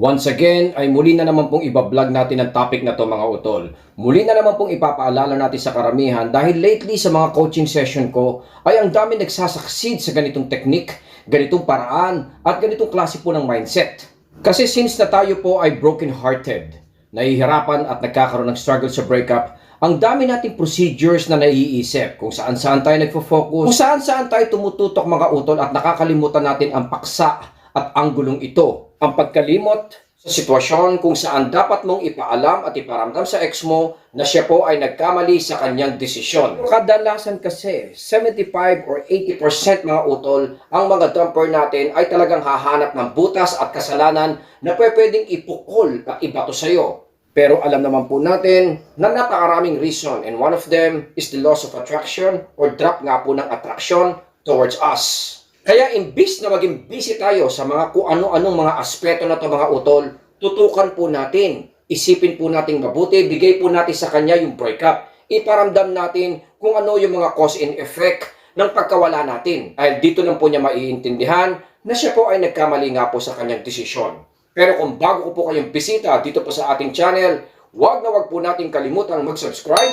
Once again, ay muli na naman pong ibablog natin ang topic na to mga utol. Muli na naman pong ipapaalala natin sa karamihan dahil lately sa mga coaching session ko ay ang dami nagsasucceed sa ganitong teknik, ganitong paraan at ganitong klase po ng mindset. Kasi since na tayo po ay broken-hearted, nahihirapan at nagkakaroon ng struggle sa breakup, ang dami nating procedures na naiisip kung saan saan tayo nagfo-focus, kung saan saan tayo tumututok mga utol at nakakalimutan natin ang paksa at anggulong ito. Ang pagkalimot sa sitwasyon kung saan dapat mong ipaalam at iparamdam sa ex mo na siya po ay nagkamali sa kanyang desisyon. Kadalasan kasi, 75 or 80% mga utol, ang mga dumper natin ay talagang hahanap ng butas at kasalanan na pwedeng ipukol at ibato sa'yo. Pero alam naman po natin na napakaraming reason and one of them is the loss of attraction or drop nga po ng attraction towards us. Kaya imbis na maging busy tayo sa mga kung ano-anong mga aspeto na to mga utol, tutukan po natin. Isipin po natin mabuti, bigay po natin sa kanya yung breakup. Iparamdam natin kung ano yung mga cause and effect ng pagkawala natin. Dahil dito lang po niya maiintindihan na siya po ay nagkamali nga po sa kanyang desisyon. Pero kung bago ko po kayong bisita dito po sa ating channel, huwag na huwag po natin kalimutang mag-subscribe.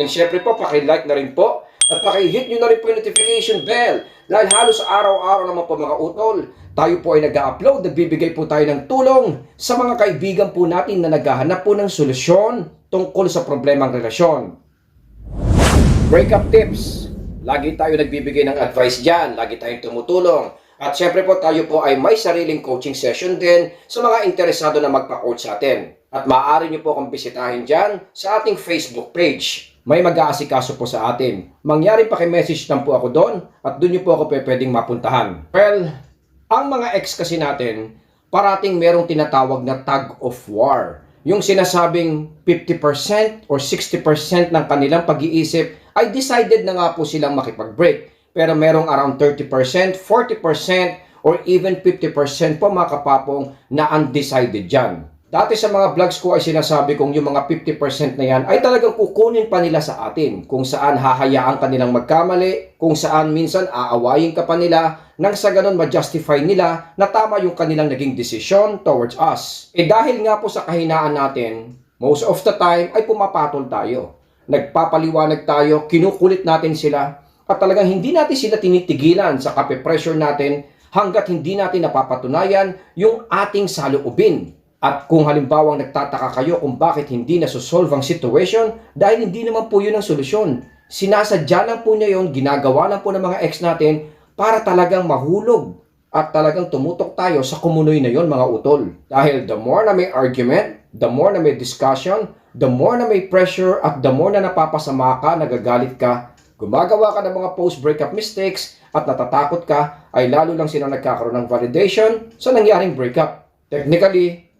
And syempre po, pakilike na rin po at pakihit nyo na rin po yung notification bell dahil halos araw-araw naman po mga utol, tayo po ay nag-upload, nagbibigay po tayo ng tulong sa mga kaibigan po natin na naghahanap po ng solusyon tungkol sa problemang relasyon. Breakup tips. Lagi tayo nagbibigay ng advice dyan, lagi tayong tumutulong. At syempre po tayo po ay may sariling coaching session din sa mga interesado na magpa-coach sa atin. At maaari nyo po akong bisitahin dyan sa ating Facebook page. May mag-aasikaso po sa atin. Mangyari pa message lang po ako doon at doon nyo po ako pwedeng mapuntahan. Well, ang mga ex kasi natin, parating merong tinatawag na tag of war. Yung sinasabing 50% or 60% ng kanilang pag-iisip ay decided na nga po silang makipag-break. Pero merong around 30%, 40% or even 50% po mga kapapong na undecided dyan. Dati sa mga vlogs ko ay sinasabi kong yung mga 50% na yan ay talagang kukunin pa nila sa atin. Kung saan hahayaan ka nilang magkamali, kung saan minsan aawayin ka pa nila, nang sa ganun ma-justify nila na tama yung kanilang naging desisyon towards us. Eh dahil nga po sa kahinaan natin, most of the time ay pumapatol tayo. Nagpapaliwanag tayo, kinukulit natin sila, at talagang hindi natin sila tinitigilan sa kape-pressure natin hanggat hindi natin napapatunayan yung ating saloobin. At kung halimbawang nagtataka kayo kung bakit hindi nasusolve ang situation, dahil hindi naman po yun ang solusyon. Sinasadya lang po niya yun, ginagawa lang po ng mga ex natin para talagang mahulog at talagang tumutok tayo sa kumunoy na yon mga utol. Dahil the more na may argument, the more na may discussion, the more na may pressure at the more na napapasama ka, nagagalit ka, gumagawa ka ng mga post-breakup mistakes at natatakot ka, ay lalo lang sila nagkakaroon ng validation sa nangyaring breakup. Technically,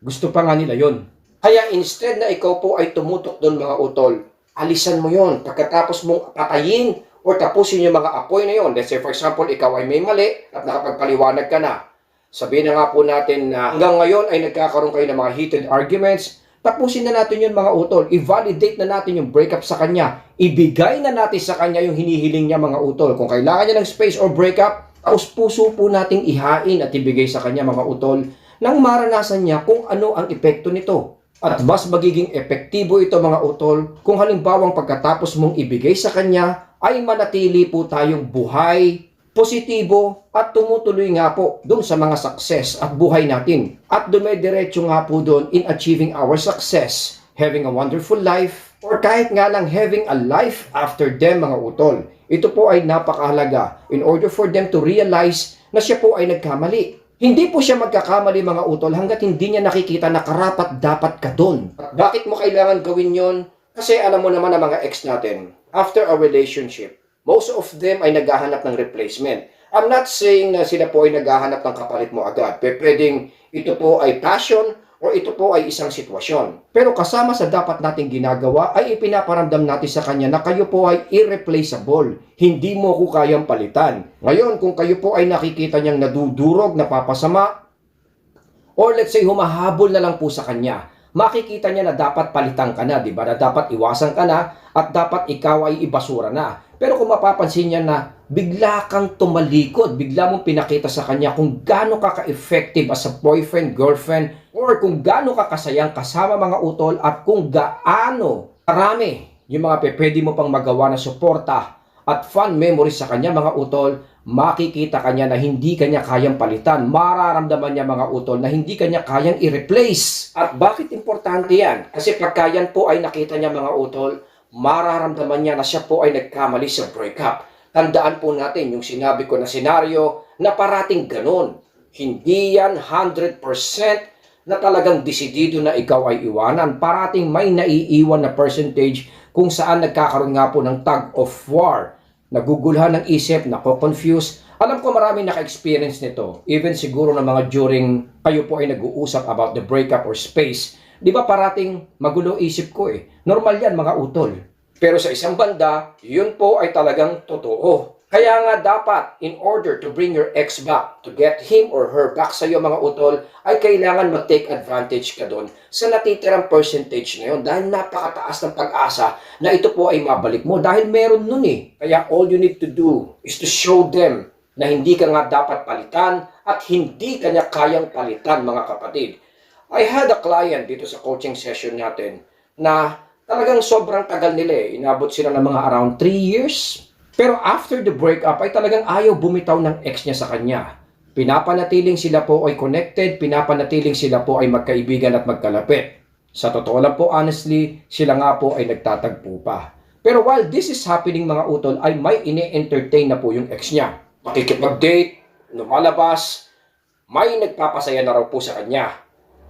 gusto pa nga nila yon. Kaya instead na ikaw po ay tumutok doon mga utol, alisan mo yon pagkatapos mong patayin or tapusin yung mga apoy na yon. Let's say for example, ikaw ay may mali at nakapagpaliwanag ka na. Sabihin na nga po natin na hanggang ngayon ay nagkakaroon kayo ng mga heated arguments, tapusin na natin yun mga utol. I-validate na natin yung breakup sa kanya. Ibigay na natin sa kanya yung hinihiling niya mga utol. Kung kailangan niya ng space or breakup, taos puso po nating ihain at ibigay sa kanya mga utol nang maranasan niya kung ano ang epekto nito. At mas magiging epektibo ito mga utol kung halimbawang pagkatapos mong ibigay sa kanya ay manatili po tayong buhay, positibo at tumutuloy nga po doon sa mga success at buhay natin. At dumediretso nga po doon in achieving our success, having a wonderful life, or kahit nga lang having a life after them mga utol. Ito po ay napakahalaga in order for them to realize na siya po ay nagkamali. Hindi po siya magkakamali mga utol hanggat hindi niya nakikita na karapat dapat ka doon. Bakit mo kailangan gawin yon? Kasi alam mo naman ang mga ex natin, after a relationship, most of them ay naghahanap ng replacement. I'm not saying na sila po ay naghahanap ng kapalit mo agad. Pwedeng ito po ay passion o ito po ay isang sitwasyon. Pero kasama sa dapat nating ginagawa ay ipinaparamdam natin sa kanya na kayo po ay irreplaceable. Hindi mo ko kayang palitan. Ngayon, kung kayo po ay nakikita niyang nadudurog, napapasama, or let's say humahabol na lang po sa kanya, makikita niya na dapat palitan ka na, di ba? Na dapat iwasan ka na at dapat ikaw ay ibasura na. Pero kung mapapansin niya na bigla kang tumalikod, bigla mong pinakita sa kanya kung gaano ka ka-effective as a boyfriend, girlfriend, or kung gaano ka kasayang kasama mga utol at kung gaano karami yung mga pe- pwede mo pang magawa na suporta at fun memories sa kanya mga utol, makikita kanya na hindi kanya kayang palitan. Mararamdaman niya mga utol na hindi kanya kayang i-replace. At bakit importante yan? Kasi pagka yan po ay nakita niya mga utol, mararamdaman niya na siya po ay nagkamali sa breakup. Tandaan po natin yung sinabi ko na senaryo na parating ganun. Hindi yan 100% na talagang desidido na ikaw ay iwanan. Parating may naiiwan na percentage kung saan nagkakaroon nga po ng tug of war. Nagugulhan ng isip, nako-confuse. Alam ko marami naka-experience nito. Even siguro na mga during kayo po ay nag-uusap about the breakup or space. Di ba parating magulo isip ko eh. Normal yan mga utol. Pero sa isang banda, yun po ay talagang totoo. Kaya nga dapat, in order to bring your ex back, to get him or her back sa iyo mga utol, ay kailangan mag-take advantage ka doon sa natitirang percentage na dahil napakataas ng pag-asa na ito po ay mabalik mo dahil meron nun eh. Kaya all you need to do is to show them na hindi ka nga dapat palitan at hindi ka niya kayang palitan mga kapatid. I had a client dito sa coaching session natin na talagang sobrang tagal nila eh. Inabot sila ng mga around 3 years. Pero after the breakup ay talagang ayaw bumitaw ng ex niya sa kanya. Pinapanatiling sila po ay connected, pinapanatiling sila po ay magkaibigan at magkalapit. Sa totoo lang po honestly, sila nga po ay nagtatagpo pa. Pero while this is happening mga utol ay may ini-entertain na po yung ex niya. Makikipag-date, lumalabas, may nagpapasaya na raw po sa kanya.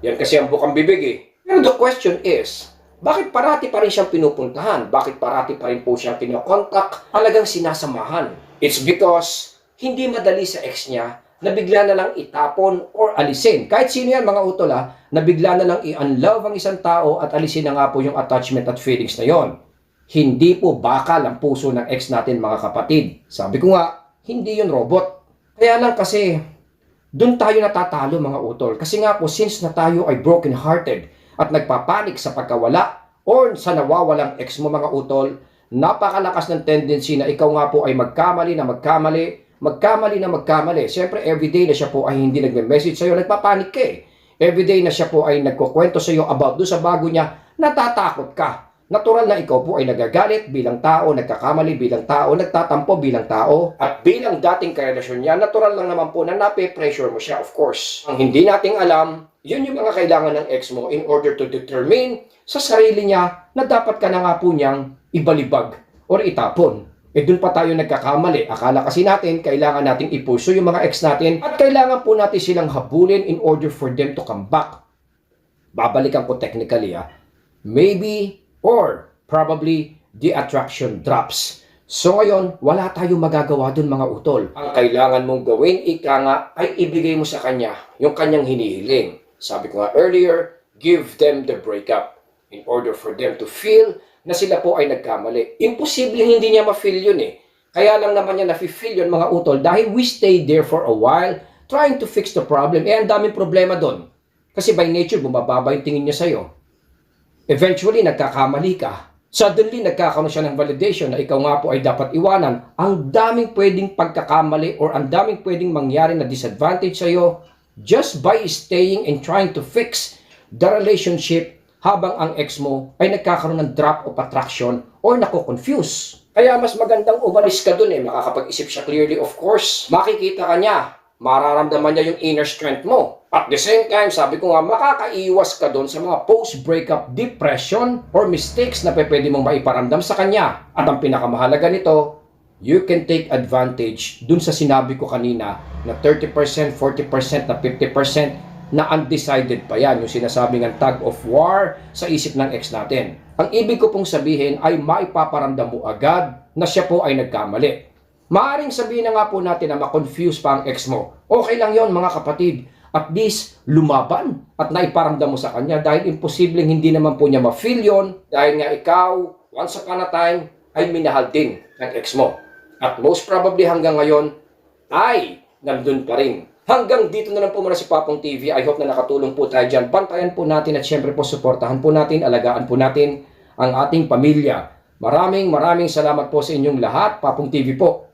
Yan kasi ang bukang bibig eh. Pero the question is, bakit parati pa rin siyang pinupuntahan? Bakit parati pa rin po siyang kinokontak? Talagang sinasamahan. It's because hindi madali sa ex niya na bigla na lang itapon or alisin. Kahit sino yan mga utol na bigla na lang i-unlove ang isang tao at alisin na nga po yung attachment at feelings na yon. Hindi po bakal ang puso ng ex natin mga kapatid. Sabi ko nga, hindi yun robot. Kaya lang kasi, doon tayo natatalo mga utol. Kasi nga po, since na tayo ay broken-hearted at nagpapanik sa pagkawala or sa nawawalang ex mo mga utol, napakalakas ng tendency na ikaw nga po ay magkamali na magkamali, magkamali na magkamali. Siyempre, everyday na siya po ay hindi nagme-message sa'yo, nagpapanik ka eh. Everyday na siya po ay nagkukwento sa iyo about do sa bago niya, natatakot ka. Natural na ikaw po ay nagagalit bilang tao, nagkakamali bilang tao, nagtatampo bilang tao. At bilang dating karelasyon niya, natural lang naman po na nape-pressure mo siya, of course. Ang hindi nating alam, yun yung mga kailangan ng ex mo in order to determine sa sarili niya na dapat ka na nga po niyang ibalibag or itapon. Eh dun pa tayo nagkakamali. Akala kasi natin, kailangan nating ipuso yung mga ex natin at kailangan po natin silang habulin in order for them to come back. Babalikan ko technically ah. Maybe or probably the attraction drops. So ngayon, wala tayong magagawa dun mga utol. Ang kailangan mong gawin, ika nga, ay ibigay mo sa kanya yung kanyang hinihiling. Sabi ko nga earlier, give them the breakup in order for them to feel na sila po ay nagkamali. Imposible hindi niya ma-feel yun eh. Kaya lang naman niya na-feel yun mga utol dahil we stayed there for a while trying to fix the problem. Eh, ang daming problema doon. Kasi by nature, bumababa yung tingin niya sa'yo. Eventually, nagkakamali ka. Suddenly, nagkakaroon siya ng validation na ikaw nga po ay dapat iwanan. Ang daming pwedeng pagkakamali or ang daming pwedeng mangyari na disadvantage sa'yo just by staying and trying to fix the relationship habang ang ex mo ay nagkakaroon ng drop of attraction or nako-confuse. Kaya mas magandang umalis ka dun eh, makakapag-isip siya clearly of course. Makikita ka niya, mararamdaman niya yung inner strength mo. At the same time, sabi ko nga, makakaiwas ka doon sa mga post-breakup depression or mistakes na pwede mong maiparamdam sa kanya. At ang pinakamahalaga nito, you can take advantage dun sa sinabi ko kanina na 30%, 40%, na 50% na undecided pa yan, yung sinasabi ng tug of war sa isip ng ex natin. Ang ibig ko pong sabihin ay maipaparamdam mo agad na siya po ay nagkamali. Maaring sabihin na nga po natin na ma-confuse pa ang ex mo. Okay lang yon mga kapatid. At least, lumaban at naiparamdam mo sa kanya dahil imposibleng hindi naman po niya ma-feel yun dahil nga ikaw, once upon a time, ay minahal din ng ex mo. At most probably hanggang ngayon, ay nandun pa rin. Hanggang dito na lang po muna si Papong TV. I hope na nakatulong po tayo dyan. Bantayan po natin at syempre po suportahan po natin, alagaan po natin ang ating pamilya. Maraming maraming salamat po sa inyong lahat. Papong TV po.